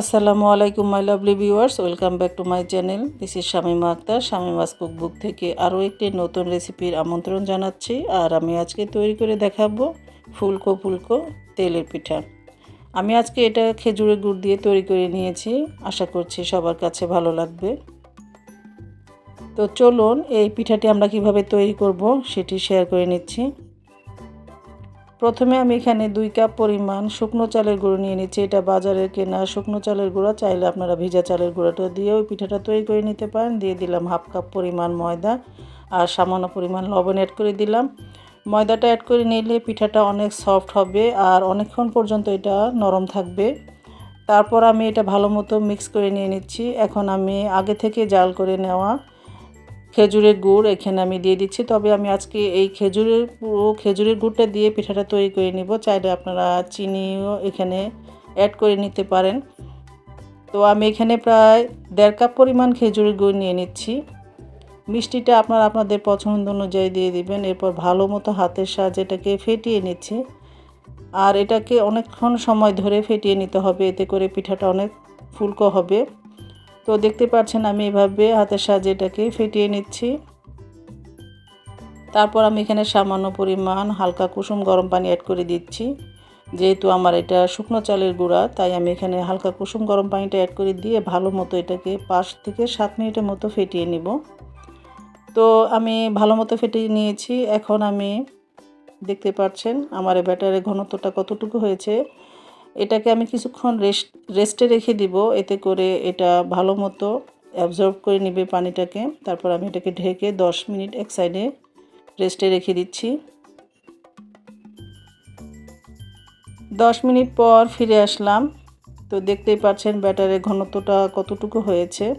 আসসালামু আলাইকুম my lovely viewers welcome back to my channel this is Shamima Akter Shamima's cookbook থেকে আরও একটি নতুন রেসিপির আমন্ত্রণ জানাচ্ছি। আর আমি আজকে তৈরি করে দেখাবো ফুলকো ফুলকো তেলের পিঠা। আমি আজকে এটা খেজুরের গুড় দিয়ে তৈরি করে নিয়েছি। আশা করছি সবার কাছে ভালো লাগবে। তো চলুন, এই পিঠাটি আমরা কীভাবে তৈরি করব সেটি শেয়ার করে নিচ্ছি। প্রথমে আমি এখানে দুই কাপ পরিমাণ শুকনো চালের গুঁড়ো নিয়ে নিচ্ছি। এটা বাজারের কেনা শুকনো চালের গুঁড়া। চাইলে আপনারা ভিজা চালের গুঁড়োটা দিয়ে ওই পিঠাটা তৈরি করে নিতে পারেন। দিয়ে দিলাম হাফ কাপ পরিমাণ ময়দা আর সামান্য পরিমাণ লবণ অ্যাড করে দিলাম। ময়দাটা অ্যাড করে নিলে পিঠাটা অনেক সফট হবে আর অনেকক্ষণ পর্যন্ত এটা নরম থাকবে। তারপর আমি এটা ভালো মতো মিক্স করে নিয়ে নিচ্ছি। এখন আমি আগে থেকে জাল করে নেওয়া খেজুরের গুড় এখানে আমি দিয়ে দিচ্ছি। তবে আমি আজকে এই খেজুরের পুরো খেজুরের গুড়টা দিয়ে পিঠাটা তৈরি করে নিব। চাইলে আপনারা চিনিও এখানে অ্যাড করে নিতে পারেন। তো আমি এখানে প্রায় দেড় কাপ পরিমাণ খেজুরের গুড় নিয়ে নিচ্ছি। মিষ্টিটা আপনারা আপনাদের পছন্দ অনুযায়ী দিয়ে দিবেন। এরপর ভালো মতো হাতের সাহায্যে এটাকে ফেটিয়ে নিচ্ছি। আর এটাকে অনেকক্ষণ সময় ধরে ফেটিয়ে নিতে হবে। এতে করে পিঠাটা অনেক ফুলকো হবে। তো দেখতে পাচ্ছেন আমি এভাবে হাতের সাহায্যে এটাকে ফেটিয়ে নিচ্ছি। তারপর আমি এখানে সামান্য পরিমাণ হালকা কুসুম গরম পানি অ্যাড করে দিচ্ছি। যেহেতু আমার এটা শুকনো চালের গুঁড়া, তাই আমি এখানে হালকা কুসুম গরম পানিটা অ্যাড করে দিয়ে ভালো মতো এটাকে পাঁচ থেকে সাত মিনিটের মতো ফেটিয়ে নিব। তো আমি ভালো মতো ফেটিয়ে নিয়েছি। এখন আমি দেখতে পাচ্ছেন আমার ব্যাটারের ঘনত্বটা কতটুকু হয়েছে। এটাকে আমি কিছুক্ষণ রেস্ট রেস্টে রেখে দিব। এতে করে এটা ভালো মতো অ্যাবজর্ব করে নেবে পানিটাকে। তারপর আমি এটাকে ঢেকে 10 মিনিট এক সাইডে রেস্টে রেখে দিচ্ছি। 10 মিনিট পর ফিরে আসলাম। তো দেখতেই পাচ্ছেন ব্যাটারের ঘনত্বটা কতটুকু হয়েছে।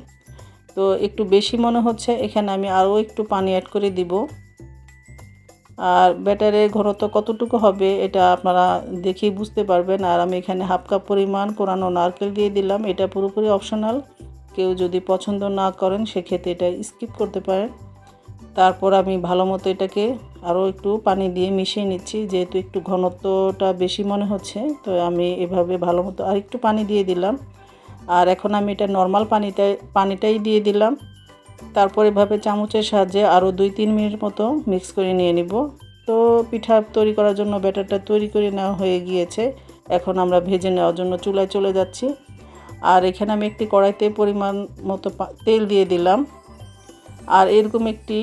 তো একটু বেশি মনে হচ্ছে, এখানে আমি আরও একটু পানি অ্যাড করে দিব। আর ব্যাটারের ঘনত্ব কতটুকু হবে এটা আপনারা দেখেই বুঝতে পারবেন। আর আমি এখানে হাফ কাপ পরিমাণ কোরানো নারকেল দিয়ে দিলাম। এটা পুরোপুরি অপশনাল। কেউ যদি পছন্দ না করেন, সেক্ষেত্রে এটা স্কিপ করতে পারেন। তারপর আমি ভালো মতো এটাকে আরও একটু পানি দিয়ে মিশিয়ে নিচ্ছি। যেহেতু একটু ঘনত্বটা বেশি মনে হচ্ছে, তো আমি এভাবে ভালো মতো আর একটু পানি দিয়ে দিলাম। আর এখন আমি এটা নর্মাল পানিটাই পানিটাই দিয়ে দিলাম। তারপর এভাবে চামচের সাহায্যে আরও দুই তিন মিনিট মতো মিক্স করে নিয়ে নিব। তো পিঠা তৈরি করার জন্য ব্যাটারটা তৈরি করে নেওয়া হয়ে গিয়েছে। এখন আমরা ভেজে নেওয়ার জন্য চুলায় চলে যাচ্ছি। আর এখানে আমি একটি কড়াইতে পরিমাণ মতো তেল দিয়ে দিলাম। আর এরকম একটি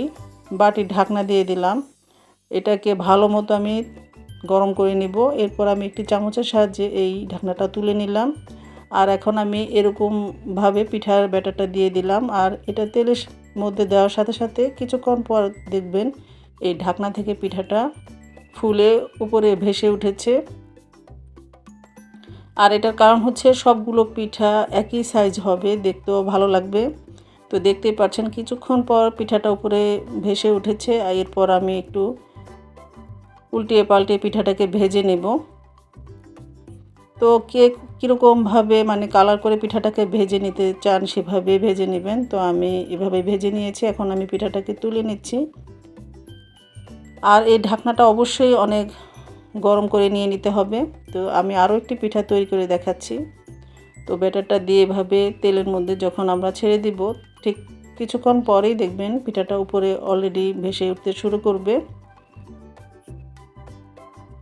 বাটির ঢাকনা দিয়ে দিলাম। এটাকে ভালো মতো আমি গরম করে নিব। এরপর আমি একটি চামচের সাহায্যে এই ঢাকনাটা তুলে নিলাম। আর এখন আমি এরকমভাবে পিঠার ব্যাটারটা দিয়ে দিলাম। আর এটা তেলের মধ্যে দেওয়ার সাথে সাথে কিছুক্ষণ পর দেখবেন এই ঢাকনা থেকে পিঠাটা ফুলে উপরে ভেসে উঠেছে। আর এটার কারণ হচ্ছে সবগুলো পিঠা একই সাইজ হবে, দেখতেও ভালো লাগবে। তো দেখতেই পাচ্ছেন কিছুক্ষণ পর পিঠাটা উপরে ভেসে উঠেছে। আর এরপর আমি একটু উল্টিয়ে পাল্টিয়ে পিঠাটাকে ভেজে নেব। তো কে কীরকমভাবে মানে কালার করে পিঠাটাকে ভেজে নিতে চান সেভাবে ভেজে নেবেন। তো আমি এভাবে ভেজে নিয়েছি, এখন আমি পিঠাটাকে তুলে নিচ্ছি। আর এই ঢাকনাটা অবশ্যই অনেক গরম করে নিয়ে নিতে হবে। তো আমি আরও একটি পিঠা তৈরি করে দেখাচ্ছি। তো ব্যাটারটা দিয়ে এভাবে তেলের মধ্যে যখন আমরা ছেড়ে দিব, ঠিক কিছুক্ষণ পরেই দেখবেন পিঠাটা উপরে অলরেডি ভেসে উঠতে শুরু করবে।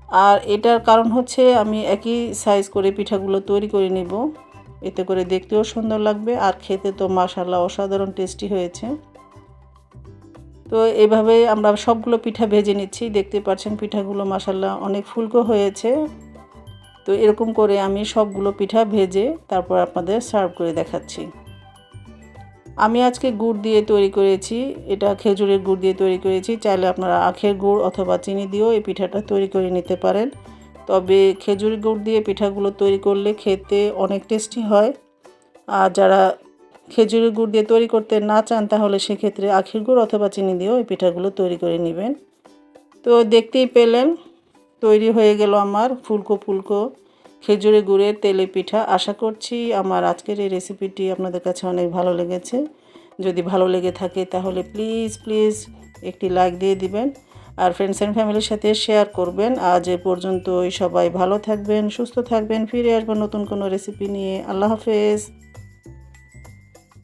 আর এটার কারণ হচ্ছে আমি একই সাইজ করে পিঠাগুলো তৈরি করে নিব। এতে করে দেখতেও সুন্দর লাগবে আর খেতে তো মাশাল্লাহ অসাধারণ টেস্টি হয়েছে। তো এভাবে আমরা সবগুলো পিঠা ভেজে নিচ্ছি। দেখতে পাচ্ছেন পিঠাগুলো মাসাল্লাহ অনেক ফুলকো হয়েছে। তো এরকম করে আমি সবগুলো পিঠা ভেজে তারপর আপনাদের সার্ভ করে দেখাচ্ছি। আমি আজকে গুড় দিয়ে তৈরি করেছি, এটা খেজুরের গুড় দিয়ে তৈরি করেছি, চাইলে আপনারা আখের গুড় অথবা চিনি দিয়েও এই পিঠাটা তৈরি করে নিতে পারেন। তবে খেজুরের গুড় দিয়ে পিঠাগুলো তৈরি করলে খেতে অনেক টেস্টি হয়। আর যারা খেজুরের গুড় দিয়ে তৈরি করতে না চান, তাহলে সেক্ষেত্রে আখের গুড় অথবা চিনি দিয়েও এই পিঠাগুলো তৈরি করে নেবেন। তো দেখতেই পেলেন, তৈরি হয়ে গেল আমার ফুলকো ফুলকো। খেজুরে গুড়ের তেলে পিঠা। আশা করছি আমার আজকের এই রেসিপিটি আপনাদের কাছে অনেক ভালো লেগেছে। যদি ভালো লেগে থাকে তাহলে প্লিজ প্লিজ একটি লাইক দিয়ে দিবেন আর ফ্রেন্ডস অ্যান্ড ফ্যামিলির সাথে শেয়ার করবেন। আজ এ পর্যন্তই সবাই ভালো থাকবেন, সুস্থ থাকবেন, ফিরে আসব নতুন কোনো রেসিপি নিয়ে। আল্লাহ হাফেজ।